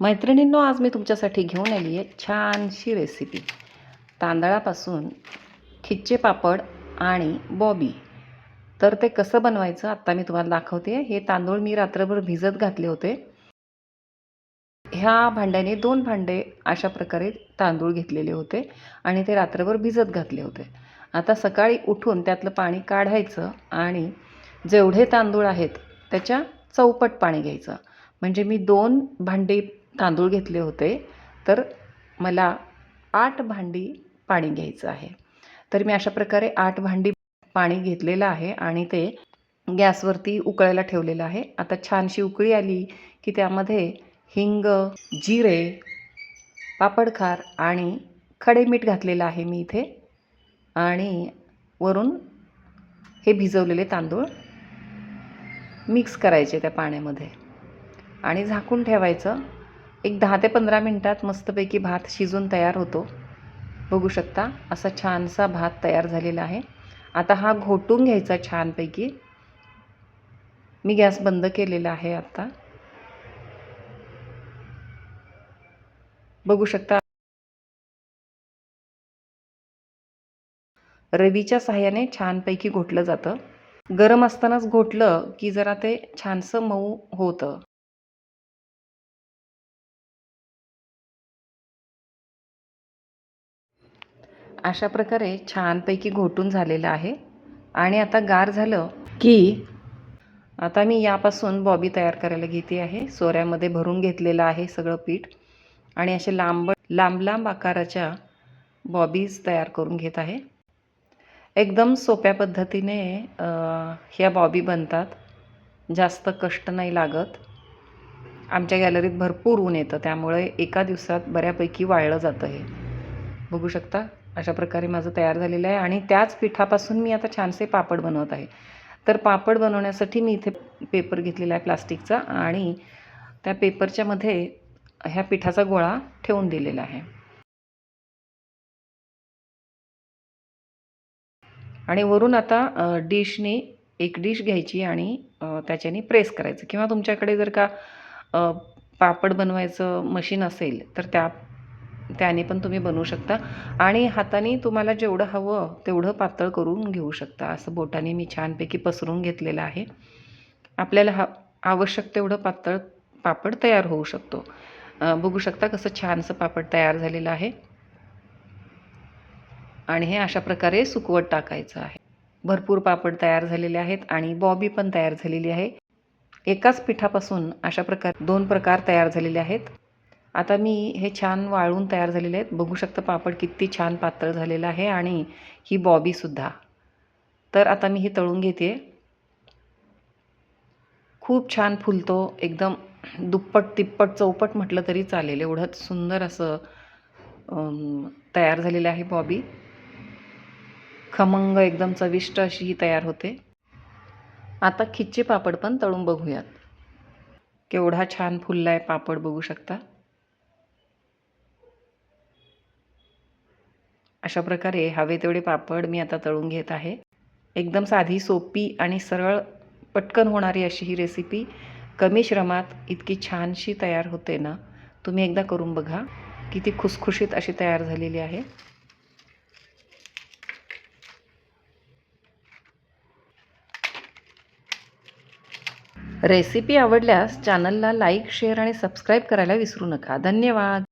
मैत्रिणींनो आज मी तुमच्यासाठी घेऊन आली आहे छानशी रेसिपी तांदळापासून खिच्चे पापड आणि बॉबी. तर ते कसं बनवायचं आत्ता मी तुम्हाला दाखवते. हे तांदूळ मी रात्रभर भिजत घातले होते. ह्या भांड्याने दोन भांडे अशा प्रकारे तांदूळ घेतलेले होते आणि ते रात्रभर भिजत घातले होते. आता सकाळी उठून त्यातलं पाणी काढायचं आणि जेवढे तांदूळ आहेत त्याच्या चौपट पाणी घ्यायचं. म्हणजे मी दोन भांडे तांदूळ घेतले होते. तर मला आठ भांडी पाणी घ्यायचं आहे. तर मी अशा प्रकारे आठ भांडी पाणी घेतलेलं आहे आणि ते गॅसवरती उकळायला ठेवलेलं आहे. आता छानशी उकळी आली की त्यामध्ये हिंग जिरे पापडखार आणि खडे मीठ घातलेलं आहे मी इथे. आणि वरून हे भिजवलेले तांदूळ मिक्स करायचे त्या पाण्यामध्ये. आणि झाकून ठेवायचं. एक दहा ते पंधरा मिनटात मस्तपैकी भात शिजून तयार होतो. बघू शकता असा छानसा भात तयार झालेला आहे. आता हा घोटून घ्यायचा छानपैकी. मी गॅस बंद केलेला आहे आता. बघू शकता. रवीच्या सहाय्याने छानपैकी घोटलं जातं. गरम असतानाच घोटलं की जरा ते छानसं मऊ होतं. अशा प्रकारे छानपैकी घोटून झालेलं आहे. आणि आता गार झालं की आता मी यापासून बॉबी तयार करायला घेते आहे. सोऱ्यामध्ये भरून घेतलेलं आहे सगळं पीठ. आणि असे लांब लांब लांब आकाराच्या बॉबीज तयार करून घेत आहे. एकदम सोप्या पद्धतीने ह्या बॉबी बनतात. जास्त कष्ट नाही लागत. आमच्या गॅलरीत भरपूर ऊन येतं. त्यामुळे एका दिवसात बऱ्यापैकी वाळलं जातं हे. बघू शकता? अशा प्रकारे माझं तयार झालेलं आहे. आणि त्याच पिठापासून मी आता छानसे पापड बनवत आहे. तर पापड बनवण्यासाठी मी इथे पेपर घेतलेला आहे प्लास्टिकचा आणि त्या पेपरच्यामध्ये ह्या पिठाचा गोळा ठेवून दिलेला आहे. आणि वरून आता डिशने एक डिश घ्यायची आणि त्याच्याने प्रेस करायचं. किंवा तुमच्याकडे जर का पापड बनवायचं मशीन असेल तर त्या त्याने पण तुम्ही बनवू शकता. आणि हाताने तुम्हाला जेवढं हवं तेवढं पातळ करून घेऊ शकता. असं बोटाने मी छानपैकी पसरून घेतलेलं आहे. आपल्याला हा आवश्यक तेवढं पातळ पापड तयार होऊ शकतो. बघू शकता कसं छानसं पापड तयार झालेलं आहे. आणि हे अशा प्रकारे सुकवत टाकायचं आहे. भरपूर पापड तयार झालेले आहेत आणि बॉबी पण तयार झालेली आहे. एकाच पिठापासून अशा प्रकार दोन प्रकार तयार झालेले आहेत. आता मी हे छान वाळून तयार झालेले आहेत. बघू शकता पापड किती छान पातळ झालेलं आहे आणि ही बॉबीसुद्धा तर आता मी हे तळून घेते. खूप छान फुलतो. एकदम दुप्पट तिप्पट चौपट म्हटलं तरी चालेल. एवढंच सुंदर असं तयार झालेलं आहे बॉबी. खमंग एकदम चविष्ट अशी ही तयार होते. आता खिच्चे पापड पण तळून बघूयात. केवढा छान फुलला आहे पापड बघू शकता. अशा प्रकारे हवे तेवढे पापड मी आता तळून घेत आहे. एकदम साधी सोपी आणि सरळ पटकन होणारी अशी ही रेसिपी कमी श्रमात इतकी छानशी तयार होते ना तुम्ही एकदा करून बघा. किती खुसखुशीत अशी तयार झालेली आहे. रेसिपी आवडल्यास चॅनलला लाईक शेअर आणि सबस्क्राईब करायला विसरू नका. धन्यवाद!